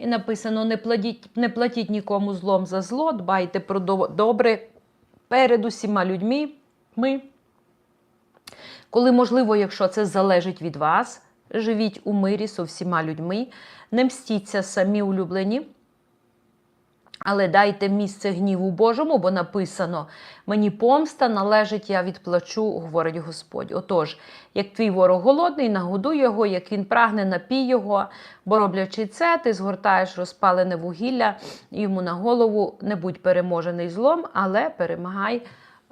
І написано: не платіть, не платіть нікому злом за зло, дбайте про добре перед усіма людьми. Ми. Коли можливо, якщо це залежить від вас, живіть у мирі з всіма людьми, не мстіться самі улюблені, але дайте місце гніву Божому, бо написано: мені помста належить, я відплачу, говорить Господь. Отож, як твій ворог голодний, нагодуй його, як він прагне, напій його, бо роблячи це, ти згортаєш розпалене вугілля йому на голову не будь переможений злом, але перемагай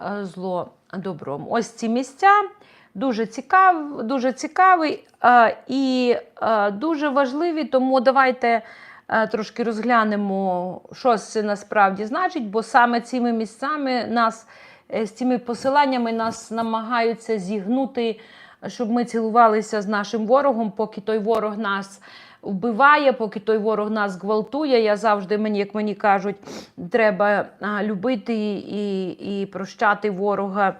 е, зло добром. Ось ці місця. Дуже цікав, дуже цікавий е, і е, дуже важливі, тому давайте трошки розглянемо, що це насправді значить, бо саме цими місцями нас е, з цими посиланнями нас намагаються зігнути, щоб ми цілувалися з нашим ворогом, поки той ворог нас вбиває, поки той ворог нас гвалтує. Я завжди мені, як мені кажуть, треба любити і, і прощати ворога.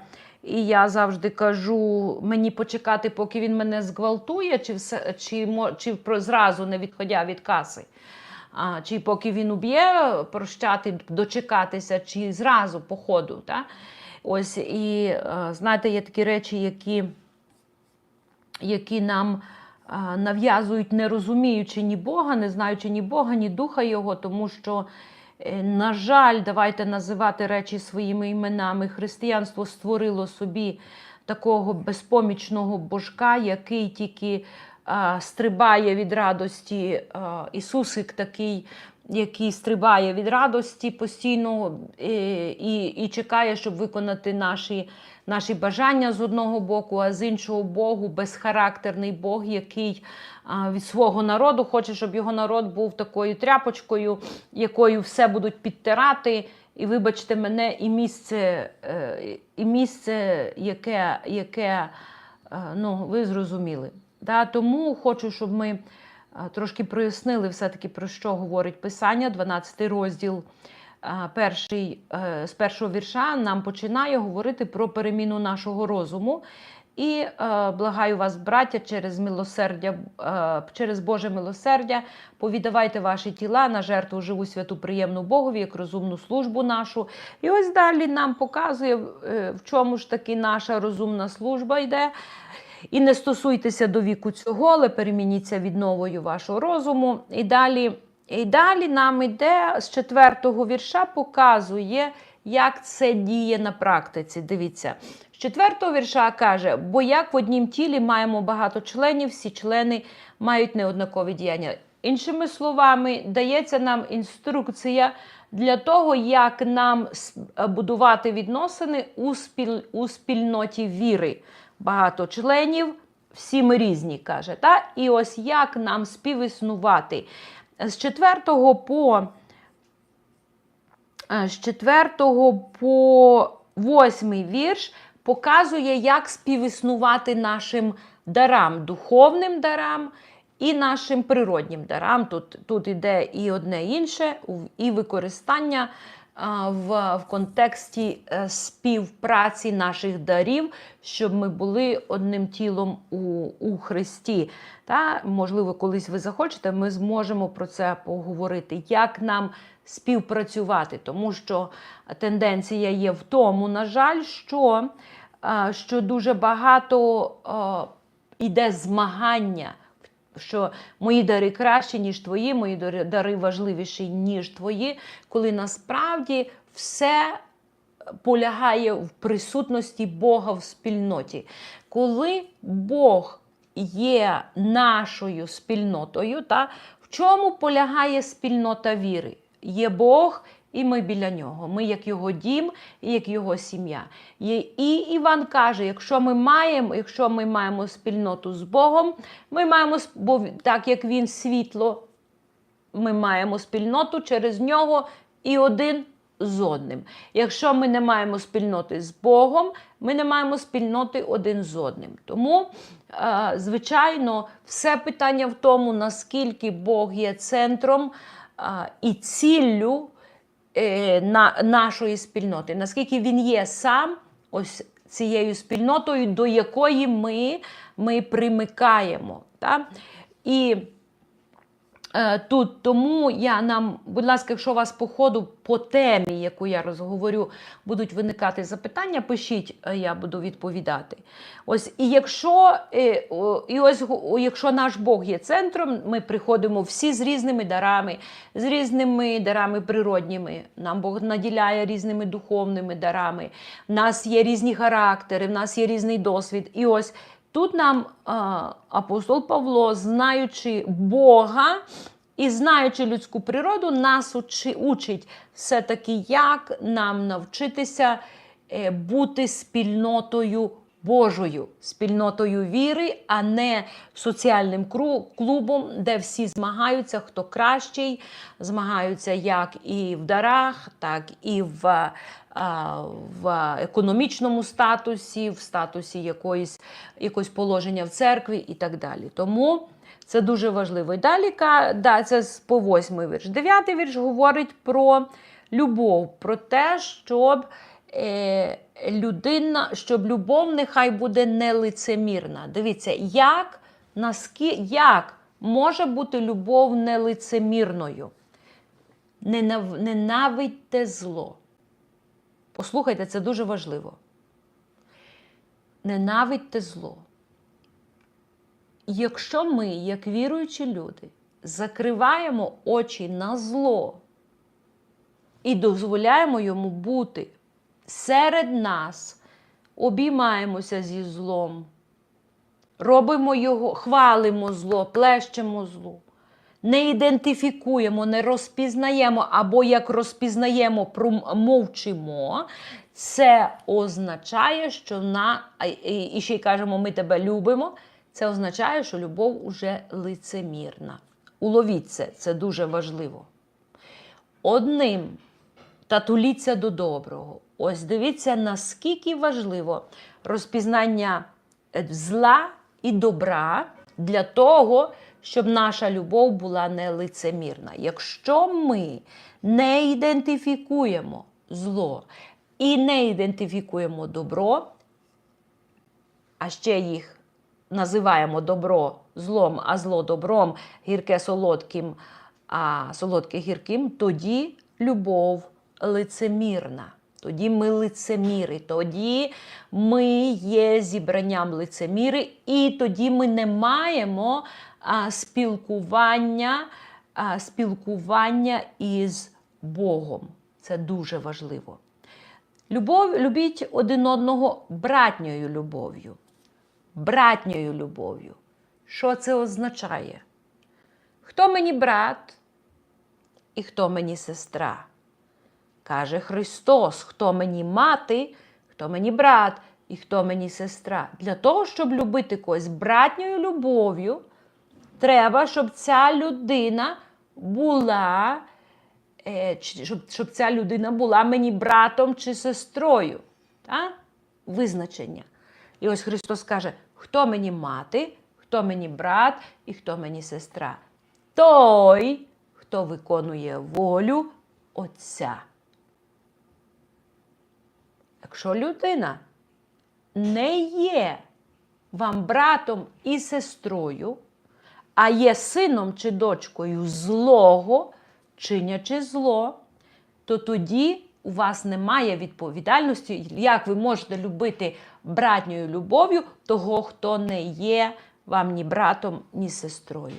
І я завжди кажу, мені почекати, поки він мене зґвалтує, чи все, чи, чи зразу не відходя від каси. А, чи поки він уб'є, прощати, дочекатися, чи зразу по ходу. Та? Ось і е, знаєте, є такі речі, які, які нам е, нав'язують, не розуміючи ні Бога, не знаючи ні Бога, ні Духа Його, тому що. Е, На жаль, давайте називати речі своїми іменами. Християнство створило собі такого безпомічного божка, який тільки а, стрибає від радості. А, Ісусик такий, який стрибає від радості постійно е, і, і чекає, щоб виконати наші, наші бажання з одного боку, а з іншого Богу, безхарактерний Бог, який а, від свого народу хоче, щоб його народ був такою тряпочкою, якою все будуть підтирати. І вибачте мене, і місце, е, і місце яке, яке е, ну, ви зрозуміли. Да? Тому хочу, щоб ми трошки прояснили все-таки, про що говорить Писання, 12 розділ. Перший, е, з першого вірша нам починає говорити про переміну нашого розуму. І е, благаю вас, браття, через милосердя, е, через Боже милосердя, повідавайте ваші тіла на жертву живу святу приємну Богові, як розумну службу нашу. І ось далі нам показує, в чому ж таки наша розумна служба йде. І не стосуйтеся до віку цього, але перемініться відновою вашого розуму. І далі, і далі нам йде з четвертого вірша, показує, як це діє на практиці. Дивіться. З четвертого вірша каже: бо як в однім тілі маємо багато членів, всі члени мають неоднакові діяння. Іншими словами, дається нам інструкція для того, як нам будувати відносини у спільноті віри. Багато членів, всі ми різні, каже. Та? І ось як нам співіснувати. З 4 по е, з 4 по 8 вірш показує, як співіснувати нашим дарам, духовним дарам і нашим природнім дарам. Тут, тут іде і одне інше, і використання в, контексті е, співпраці наших дарів, щоб ми були одним тілом у, у Христі. Та, можливо, колись ви захочете, ми зможемо про це поговорити, як нам співпрацювати, тому що тенденція є в тому, на жаль, що, що дуже багато а, іде змагання що мої дари кращі, ніж твої, мої дари- важливіші, ніж твої, коли насправді все полягає в присутності Бога в спільноті. Коли Бог є нашою спільнотою, та, в чому полягає спільнота віри? Є Бог. І ми біля нього. Ми як його дім, і як його сім'я. І Іван каже: якщо ми маємо, якщо ми маємо спільноту з Богом, ми маємо бо так як він світло, ми маємо спільноту через нього і один з одним. Якщо ми не маємо спільноти з Богом, ми не маємо спільноти один з одним. Тому, е, звичайно, все питання в тому, наскільки Бог є центром е, і ціллю е, на, нашої спільноти, наскільки він є сам ось цією спільнотою, до якої ми, ми примикаємо. Та? І Тут тому я нам, будь ласка, якщо у вас по ходу по темі, яку я розговорю, будуть виникати запитання, пишіть, е, я буду відповідати. Ось і якщо е, і ось якщо наш Бог є центром, ми приходимо всі з різними дарами, з різними дарами природніми. Нам Бог наділяє різними духовними дарами. В нас є різні характери, в нас є різний досвід. І ось Тут нам апостол Павло, знаючи Бога і знаючи людську природу, нас учи, учить все-таки, як нам навчитися е, бути спільнотою Божою, спільнотою віри, а не соціальним клубом, де всі змагаються, хто кращий, змагаються як і в дарах, так і в в економічному статусі, в статусі якоїсь, якогось положення в церкві і так далі. Тому це дуже важливо. І далі да, це по восьмий вірш. Дев'ятий вірш говорить про любов, про те, щоб е, людина, щоб любов нехай буде нелицемірна. Дивіться, як, наски, як може бути любов нелицемірною? Ненавидьте зло. Послухайте, це дуже важливо. Ненавидьте зло. Якщо ми, як віруючі люди, закриваємо очі на зло і дозволяємо йому бути серед нас, обіймаємося зі злом, робимо його, хвалимо зло, плещемо зло, не ідентифікуємо, не розпізнаємо, або як розпізнаємо, промовчимо, це означає, що на і ще й кажемо, ми тебе любимо. Це означає, що любов уже лицемірна. Уловіть це, це дуже важливо. Одним татуліться до доброго. Ось дивіться, наскільки важливо розпізнання е, зла і добра для того, щоб наша любов була не лицемірна. Якщо ми не ідентифікуємо зло і не ідентифікуємо добро, а ще їх називаємо добро злом, а зло добром, гірке солодким, а солодке гірким, тоді любов лицемірна. Тоді ми лицеміри, тоді ми є зібранням лицеміри, і тоді ми не маємо спілкування, спілкування із Богом. Це дуже важливо. Любов, любіть один одного братньою любов'ю. Братньою любов'ю. Що це означає? Хто мені брат і хто мені сестра? Каже Христос, хто мені мати, хто мені брат і хто мені сестра. Для того, щоб любити когось братньою любов'ю, треба, щоб ця людина була, е, щоб, щоб ця людина була мені братом чи сестрою. Та? Визначення. І ось Христос каже: хто мені мати, хто мені брат і хто мені сестра? Той, хто виконує волю Отця. Якщо людина не є вам братом і сестрою, а є сином чи дочкою злого, чинячи зло, то тоді у вас немає відповідальності, як ви можете любити братньою любов'ю того, хто не є вам ні братом, ні сестрою.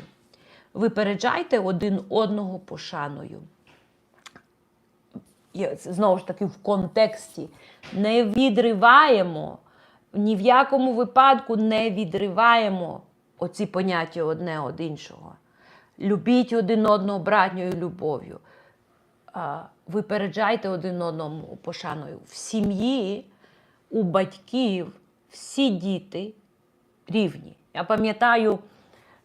Випереджайте один одного пошаною. Знову ж таки в контексті не відриваємо, ні в якому випадку не відриваємо оці поняття одне від іншого. Любіть один одного братньою любов'ю. Випереджайте один одному пошаною. В сім'ї, у батьків всі діти рівні. Я пам'ятаю,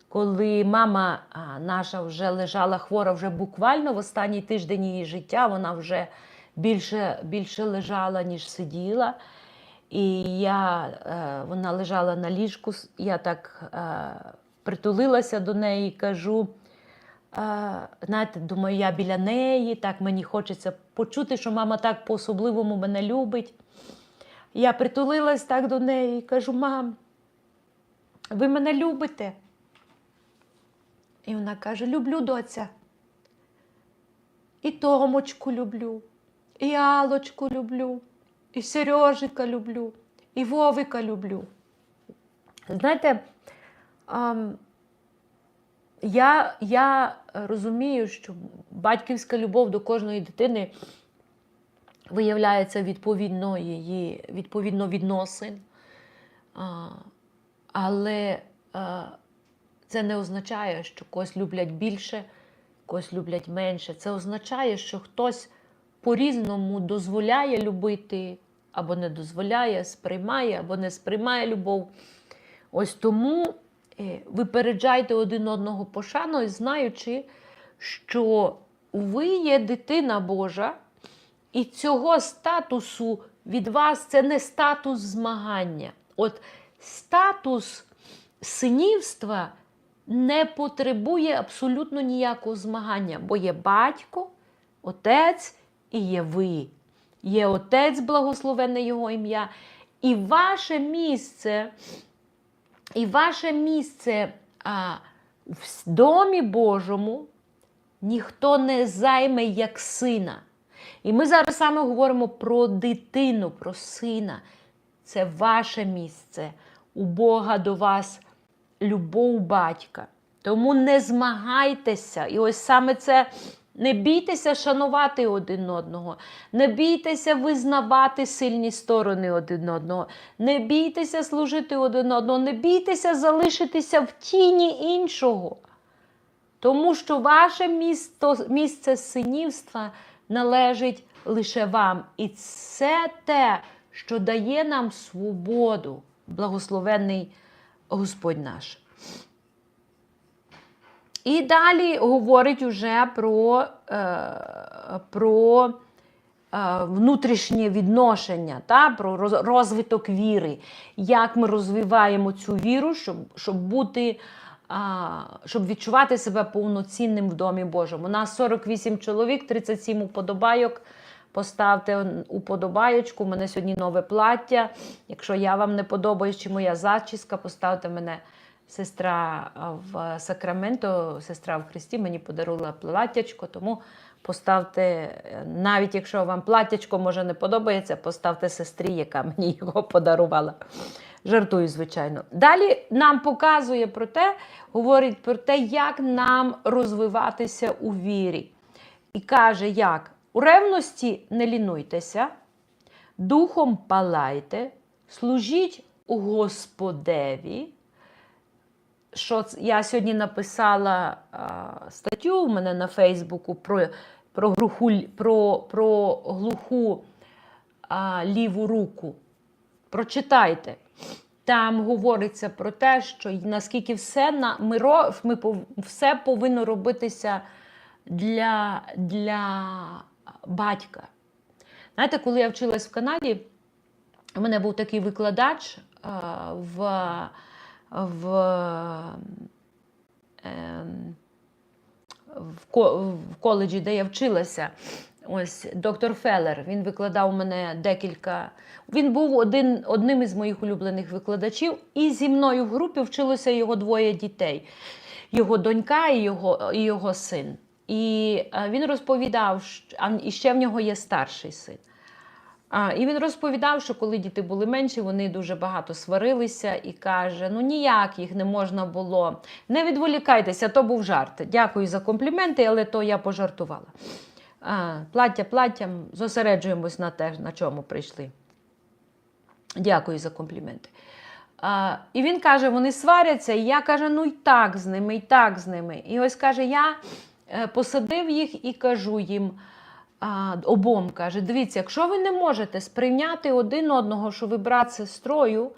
коли мама наша вже лежала хвора, вже буквально в останній тиждень її життя, вона вже більше, більше лежала, ніж сиділа. І я, е, вона лежала на ліжку, я так е, притулилася до неї і кажу. е, Знаєте, думаю, я біля неї, так мені хочеться почути, що мама так по-особливому мене любить. Я притулилась так до неї і кажу: мам, ви мене любите? І вона каже: Люблю доця. І Томочку люблю, і Алочку люблю, і Сережика люблю, і Вовика люблю. Знаєте, я, я розумію, що батьківська любов до кожної дитини виявляється відповідно її відповідно відносин. А, але а, це не означає, що когось люблять більше, когось люблять менше. Це означає, що хтось по-різному дозволяє любити, або не дозволяє, сприймає, або не сприймає любов. Ось тому е, випереджайте один одного пошаною, знаючи, що ви є дитина Божа, і цього статусу від вас це не статус змагання. От статус синівства не потребує абсолютно ніякого змагання, бо є батько, отець і є ви. Є отець, благословенне його ім'я, і ваше місце, і ваше місце а, в домі Божому ніхто не займе як сина. І ми зараз саме говоримо про дитину, про сина. Це ваше місце. У Бога до вас любов батька. Тому не змагайтеся. І ось саме це не бійтеся шанувати один одного, не бійтеся визнавати сильні сторони один одного, не бійтеся служити один одного, не бійтеся залишитися в тіні іншого. Тому що ваше місто, місце синівства належить лише вам. І це те, що дає нам свободу, благословенний Господь наш. І далі говорить уже про, е, про е, внутрішнє відношення, та, про розвиток віри, як ми розвиваємо цю віру, щоб, щоб бути. А, щоб відчувати себе повноцінним в Домі Божому. У нас 48 чоловік, 37 уподобайок. Поставте уподобайочку. У мене сьогодні нове плаття. Якщо я вам не подобаюсь, чи моя зачіска, поставте мене. Сестра в Сакраменто, сестра в Христі, мені подарувала платтячко, тому поставте, е, навіть якщо вам платтячко може не подобається, поставте сестрі, яка мені його подарувала. Жартую, звичайно. Далі нам показує про те, говорить про те, як нам розвиватися у вірі. І каже, як у ревності не лінуйтеся, духом палайте, служіть у Господеві. Що я сьогодні написала а, статтю у мене на Фейсбуку про, про, глуху, л- про, про глуху а, ліву руку. Прочитайте. Там говориться про те, що наскільки все на ми, ми все повинно робитися для, для батька. Знаєте, коли я вчилась в Канаді, у мене був такий викладач а, в, в, ем, в, коледжі, де я вчилася. Ось доктор Феллер, він викладав мене декілька. Він був один, одним із моїх улюблених викладачів, і зі мною в групі вчилося його двоє дітей: його донька і його, і його син. І е, він розповідав, що- і ще в нього є старший син. А, і він розповідав, що коли діти були менші, вони дуже багато сварилися і каже: ну ніяк їх не можна було. Не відволікайтеся, то був жарт. Дякую за компліменти, але то я пожартувала. А, плаття платтям, зосереджуємось на те, на чому прийшли. Дякую за компліменти. А, і він каже: вони сваряться, і я каже, ну і так з ними, і так з ними. І ось каже, я е, посадив їх і кажу їм. А, обом каже: дивіться, якщо ви не можете сприйняти один одного, що ви брат з сестрою,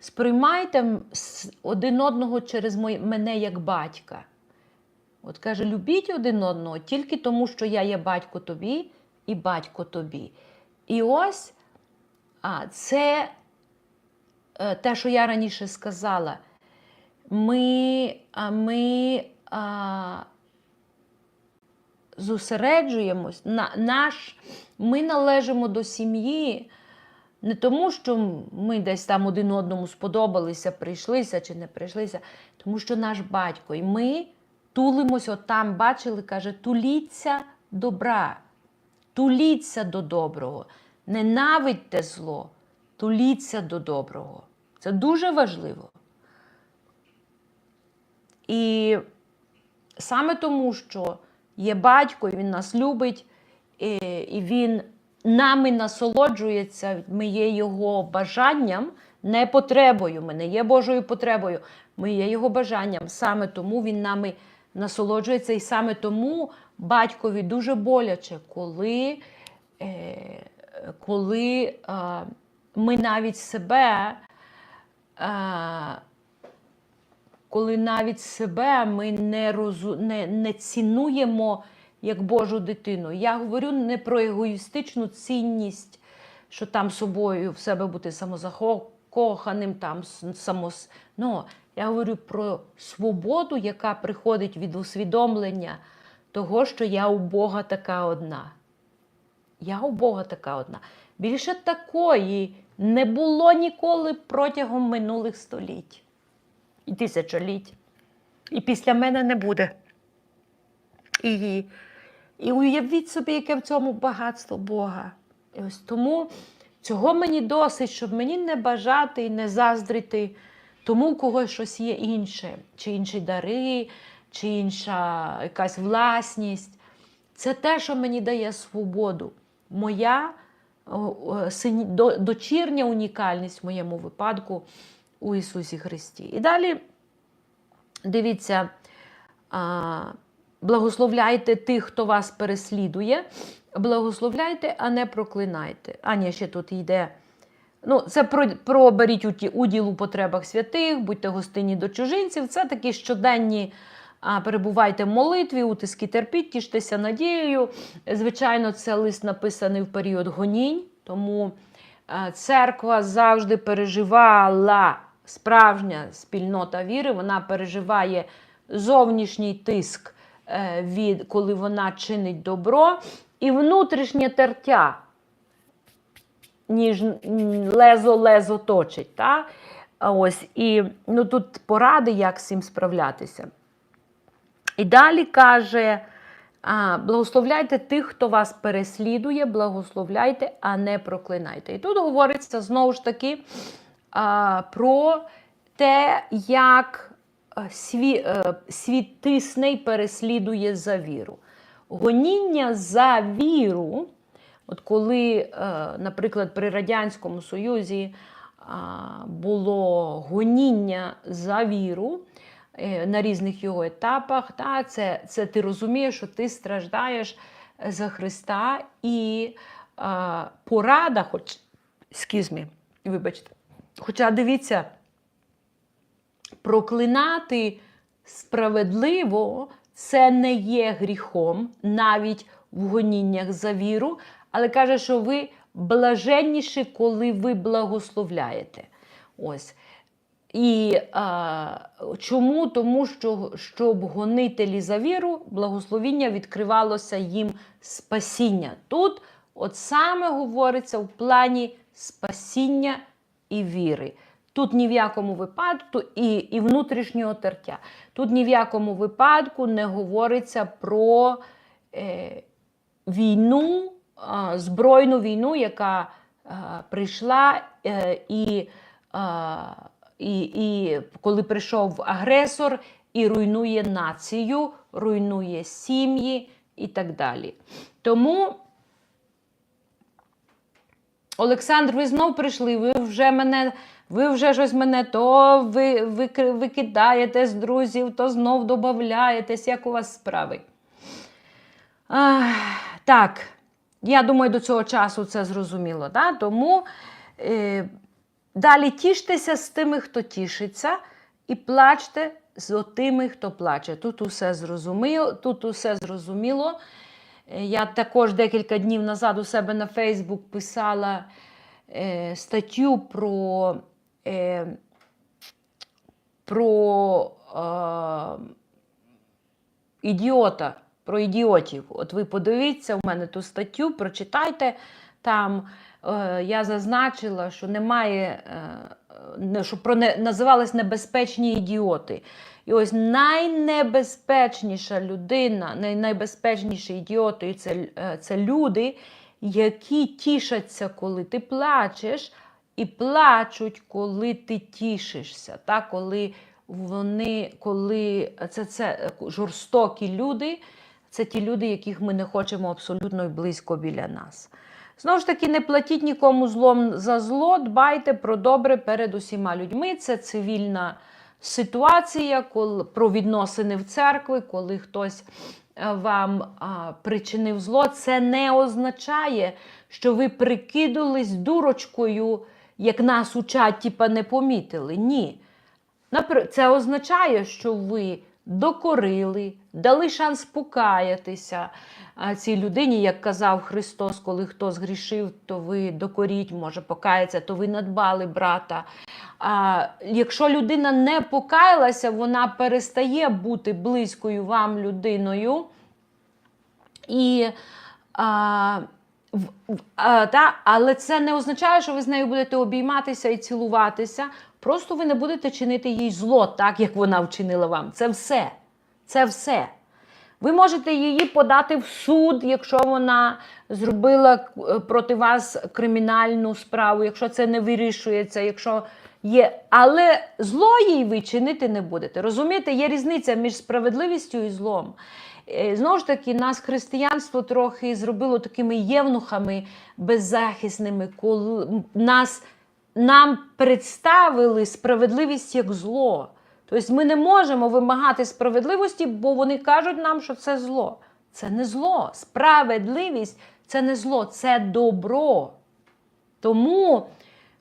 сприймайте один одного через мене як батька. От каже, любіть один одного тільки тому, що я є батько тобі і батько тобі. І ось а, це е, те, що я раніше сказала. Ми, ми а, зосереджуємось, на, наш, ми належимо до сім'ї не тому, що ми десь там один одному сподобалися, прийшлися чи не прийшлися, тому що наш батько і ми тулимось, от там бачили, каже, туліться добра, туліться до доброго, ненавидьте зло, туліться до доброго. Це дуже важливо. І саме тому, що є батько, він нас любить, і, він нами насолоджується, ми є його бажанням, не потребою. Ми не є Божою потребою, ми є його бажанням. Саме тому він нами насолоджується, і саме тому батькові дуже боляче, коли, е, коли ми навіть себе. Коли навіть себе ми не, розу... не, не цінуємо як Божу дитину. Я говорю не про егоїстичну цінність, що там собою в себе бути самозакоханим, там самос... ну, я говорю про свободу, яка приходить від усвідомлення того, що я у Бога така одна. Я у Бога така одна. Більше такої не було ніколи протягом минулих століть і тисячоліть. І після мене не буде. І, і уявіть собі, яке в цьому багатство Бога. І ось тому цього мені досить, щоб мені не бажати і не заздрити тому, у когось щось є інше, чи інші дари, чи інша якась власність. Це те, що мені дає свободу. Моя дочірня унікальність в моєму випадку у Ісусі Христі. І далі дивіться, благословляйте тих, хто вас переслідує, благословляйте, а не проклинайте. А ні, ще тут йде. Ну, це про, про беріть уділ у потребах святих, будьте гостинні до чужинців. Це такі щоденні. а, Перебувайте в молитві, утиски терпіть, тіштеся надією. Звичайно, це лист написаний в період гонінь, тому церква завжди переживала справжня спільнота віри, вона переживає зовнішній тиск, е, від, коли вона чинить добро, і внутрішнє тертя, ніж лезо-лезо точить. Та? Ось, і ну, тут поради, як з цим справлятися. І далі каже: благословляйте тих, хто вас переслідує, благословляйте, а не проклинайте. І тут говориться знову ж таки про те, як е, е, світ тисне й переслідує за віру. Гоніння за віру, от коли, е, наприклад, при Радянському Союзі було гоніння за віру на різних його етапах, та, це, це ти розумієш, що ти страждаєш за Христа і порада, хоч me, вибачте. Хоча дивіться, проклинати справедливо це не є гріхом, навіть в гоніннях за віру, але каже, що ви блаженніші, коли ви благословляєте. Ось. І а, чому? Тому що щоб гонителі за віру, благословіння відкривалося їм спасіння. Тут от саме говориться в плані спасіння і віри. Тут ні в якому випадку і, і внутрішнього тертя. Тут ні в якому випадку не говориться про е, війну, е, збройну війну, яка е, прийшла е, і, е, і, і коли прийшов агресор і руйнує націю, руйнує сім'ї і так далі. Тому. Олександр, ви знов прийшли, ви вже мене, ви вже щось мене то ви, ви, викидаєте з друзів, то знов додаєтесь. Як у вас справи? А, так, я думаю, до цього часу це зрозуміло. Да? Тому е, далі тіштеся з тими, хто тішиться, і плачте з тими, хто плаче. Тут усе зрозуміло. Тут усе зрозуміло. Е, Я також декілька днів назад у себе на Фейсбук писала е, статтю про, е, про е, ідіота, про ідіотів. От ви подивіться в мене ту статтю, прочитайте. Там е, я зазначила, що немає, е, що про не, називались небезпечні ідіоти. І ось найнебезпечніша людина, най- найбезпечніші ідіоти це, е, це люди, які тішаться, коли ти плачеш, і плачуть, коли ти тішишся. Так? Коли вони, коли це, це е, жорстокі люди, це ті люди, яких ми не хочемо абсолютно близько біля нас. Знову ж таки, не платіть нікому злом за зло, дбайте про добре перед усіма людьми. Це цивільна ситуація, коли, про відносини в церкві, коли хтось е, вам а, причинив зло. Це не означає, що ви прикидались дурочкою, як нас учать, типа не помітили. Ні. Це означає, що ви докорили, дали шанс покаятися цій людині, як казав Христос, коли хто згрішив, то ви докоріть, може покаятися, то ви надбали брата. А, якщо людина не покаялася, вона перестає бути близькою вам людиною. І, а, а, та, але це не означає, що ви з нею будете обійматися і цілуватися. Просто ви не будете чинити їй зло, так як вона вчинила вам. Це все. Це все. Ви можете її подати в суд, якщо вона зробила е, проти вас кримінальну справу, якщо це не вирішується, якщо є. Але зло їй ви чинити не будете. Розумієте, є різниця між справедливістю і злом. Е, Знову ж таки, нас християнство трохи зробило такими євнухами беззахисними, коли нас, нам представили справедливість як зло. Тобто ми не можемо вимагати справедливості, бо вони кажуть нам, що це зло. Це не зло. Справедливість це не зло, це добро. Тому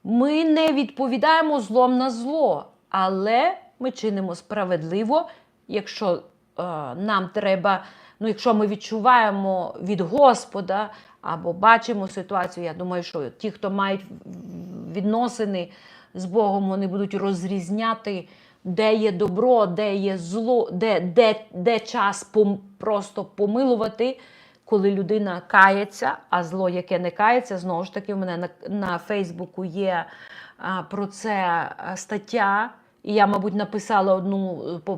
ми не відповідаємо злом на зло, але ми чинимо справедливо, якщо е, нам треба, ну якщо ми відчуваємо від Господа або бачимо ситуацію, я думаю, що ті, хто мають відносини з Богом, вони будуть розрізняти, де є добро, де є зло, де, де, де час пом, просто помилувати. Коли людина кається, а зло, яке не кається, знову ж таки, в мене на, на Фейсбуку є а, про це стаття. І я, мабуть, написала одну е,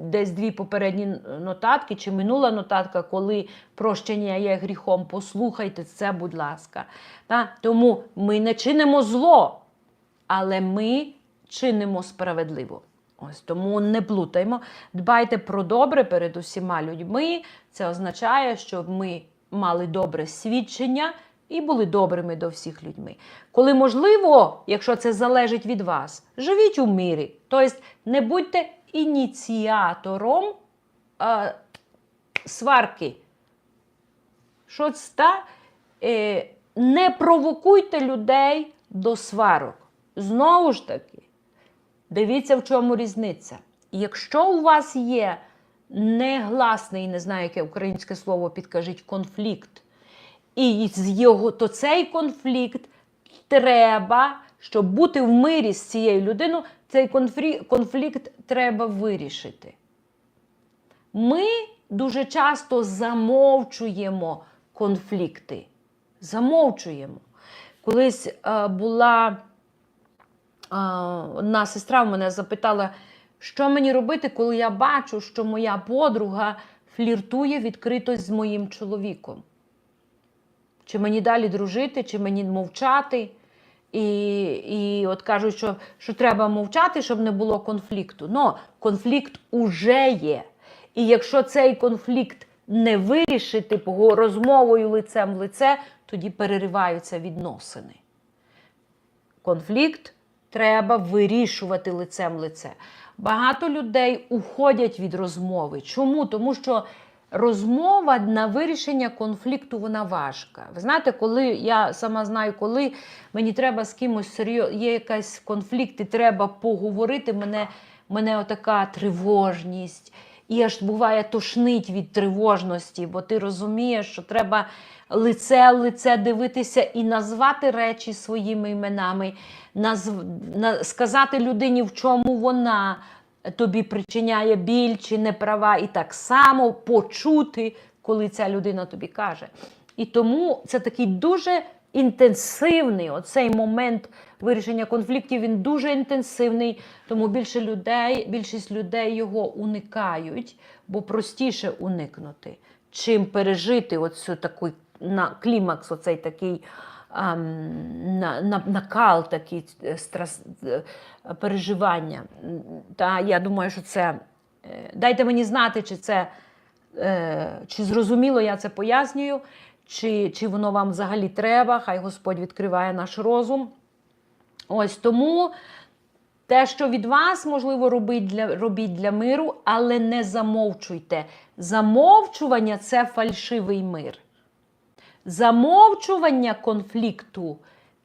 десь дві попередні нотатки, чи минула нотатка, коли прощення є гріхом. Послухайте це, будь ласка. Та? Тому ми не чинимо зло, але ми чинимо справедливо. Ось тому не плутаймо. Дбайте про добре перед усіма людьми. Це означає, щоб ми мали добре свідчення і були добрими до всіх людьми. Коли можливо, якщо це залежить від вас, живіть у мирі. Тобто не будьте ініціатором е, сварки. Що це? та? Е, не провокуйте людей до сварок. Знову ж таки, дивіться, в чому різниця. Якщо у вас є негласний, не знаю, яке українське слово підкажіть, конфлікт, і з його, то цей конфлікт треба, щоб бути в мирі з цією людиною, цей конфлікт, треба вирішити. Ми дуже часто замовчуємо конфлікти. Замовчуємо. Колись е, була е, одна сестра мене запитала, що мені робити, коли я бачу, що моя подруга фліртує відкрито з моїм чоловіком. Чи мені далі дружити, чи мені мовчати. І, і от кажуть, що, що треба мовчати, щоб не було конфлікту. Но конфлікт уже є. І якщо цей конфлікт не вирішити розмовою лицем в лице, тоді перериваються відносини. Конфлікт треба вирішувати лицем в лице. Багато людей уходять від розмови. Чому? Тому що розмова на вирішення конфлікту вона важка. Ви знаєте, коли я сама знаю, коли мені треба з кимось серйозно, є якийсь конфлікт, і треба поговорити, мене, мене отака тривожність. І аж буває тошнить від тривожності, бо ти розумієш, що треба лице лице дивитися і назвати речі своїми іменами, назв... на... сказати людині, в чому вона тобі причиняє біль чи неправа, і так само почути, коли ця людина тобі каже. І тому це такий дуже інтенсивний. Оцей момент вирішення конфліктів він дуже інтенсивний, тому більше людей, більшість людей його уникають, бо простіше уникнути, чим пережити оцю такий на клімакс, оцей такий. На, на, накал, такий е, страс, е, переживання. Та я думаю, що це. е, Дайте мені знати, чи це чи зрозуміло я це пояснюю, чи, чи воно вам взагалі треба. Хай Господь відкриває наш розум. Ось тому те, що від вас можливо робіть для, робіть для миру, але не замовчуйте. Замовчування це фальшивий мир. Замовчування конфлікту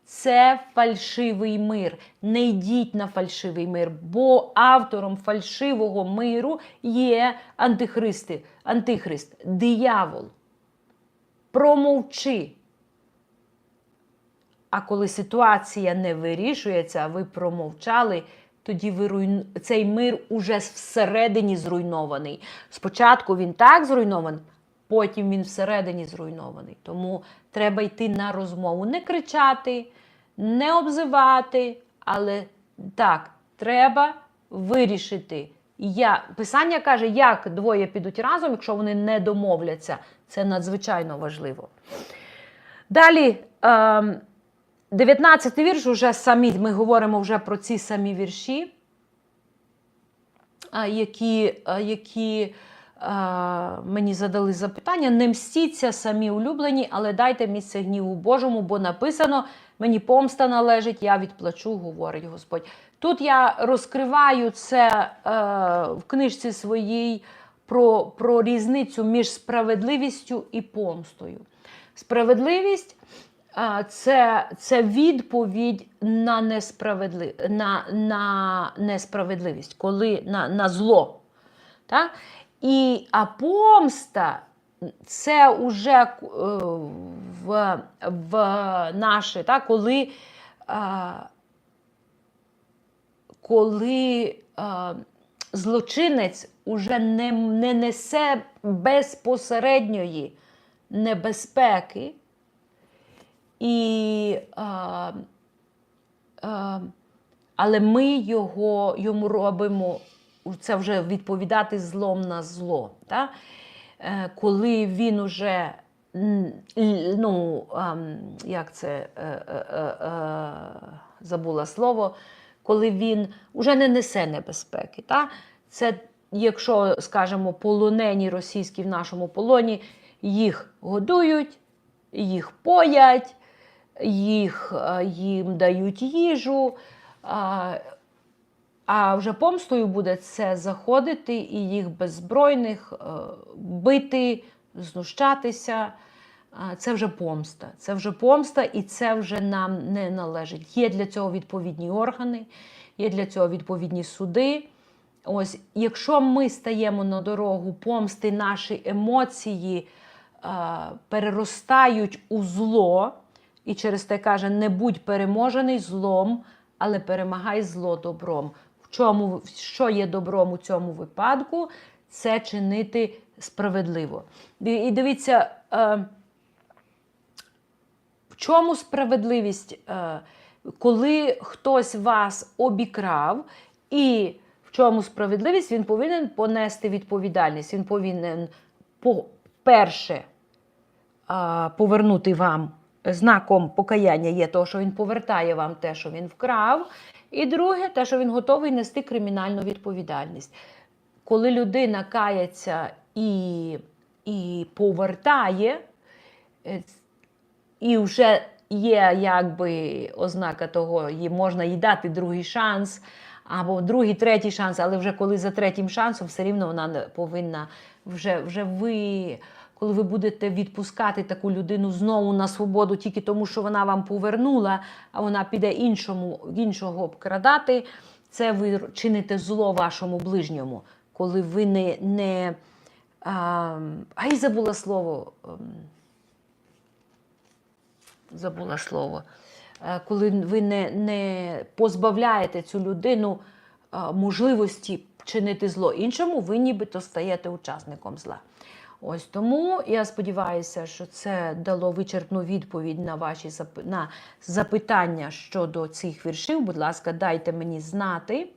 це фальшивий мир. Не йдіть на фальшивий мир, бо автором фальшивого миру є антихристи, антихрист, диявол. Промовчи. А коли ситуація не вирішується, а ви промовчали, тоді ви руйну... цей мир уже всередині зруйнований. Спочатку він так зруйнований, потім він всередині зруйнований. Тому треба йти на розмову, не кричати, не обзивати, але так, треба вирішити. Я... Писання каже, як двоє підуть разом, якщо вони не домовляться. Це надзвичайно важливо. Далі. ем, 19 вірш, уже самі, ми говоримо вже про ці самі вірші, які, які мені задали запитання. Не мстіться самі улюблені, але дайте місце гніву Божому, бо написано: мені помста належить, я відплачу, говорить Господь. Тут я розкриваю це е, в книжці своїй про, про різницю між справедливістю і помстою. Справедливість а, це, це відповідь на, несправедли... на, на несправедливість, коли на, на зло. Так? І, а помста це вже е, в, в наше, так? коли, а, коли а, злочинець уже не, не несе безпосередньої небезпеки. І, а, а, але ми його, йому робимо, це вже відповідати злом на зло. Та? Е, коли він уже, ну, як це е, е, забула слово, коли він вже не несе небезпеки. Та? Це, якщо, скажімо, полонені російські в нашому полоні, їх годують, їх поять, їх, їм дають їжу. А, вже помстою буде це заходити і їх беззбройних е, бити, знущатися. Це вже помста. Це вже помста, і це вже нам не належить. Є для цього відповідні органи, є для цього відповідні суди. Ось, якщо ми стаємо на дорогу помсти, наші емоції е, переростають у зло, і через те каже: не будь переможений злом, але перемагай зло добром. Чому, що є добром у цьому випадку? Це чинити справедливо. І дивіться, е, в чому справедливість, е, коли хтось вас обікрав, і в чому справедливість, він повинен понести відповідальність. Він повинен, по- перше, повернути вам знаком покаяння є того, що він повертає вам те, що він вкрав. І друге, те, що він готовий нести кримінальну відповідальність. Коли людина кається і, і повертає, е, і вже є якби ознака того, їй можна їй дати другий шанс, або другий, третій шанс, але вже коли за третім шансом, все рівно вона повинна вже, вже ви. Коли ви будете відпускати таку людину знову на свободу тільки тому, що вона вам повернула, а вона піде іншому, іншого обкрадати, це ви чините зло вашому ближньому, коли ви не. не а, ай, забула слово. ем, забула слово. Е, Коли ви не, не позбавляєте цю людину е, можливості чинити зло іншому, ви нібито стаєте учасником зла. Ось тому я сподіваюся, що це дало вичерпну відповідь на ваші на запитання щодо цих віршів. Будь ласка, дайте мені знати.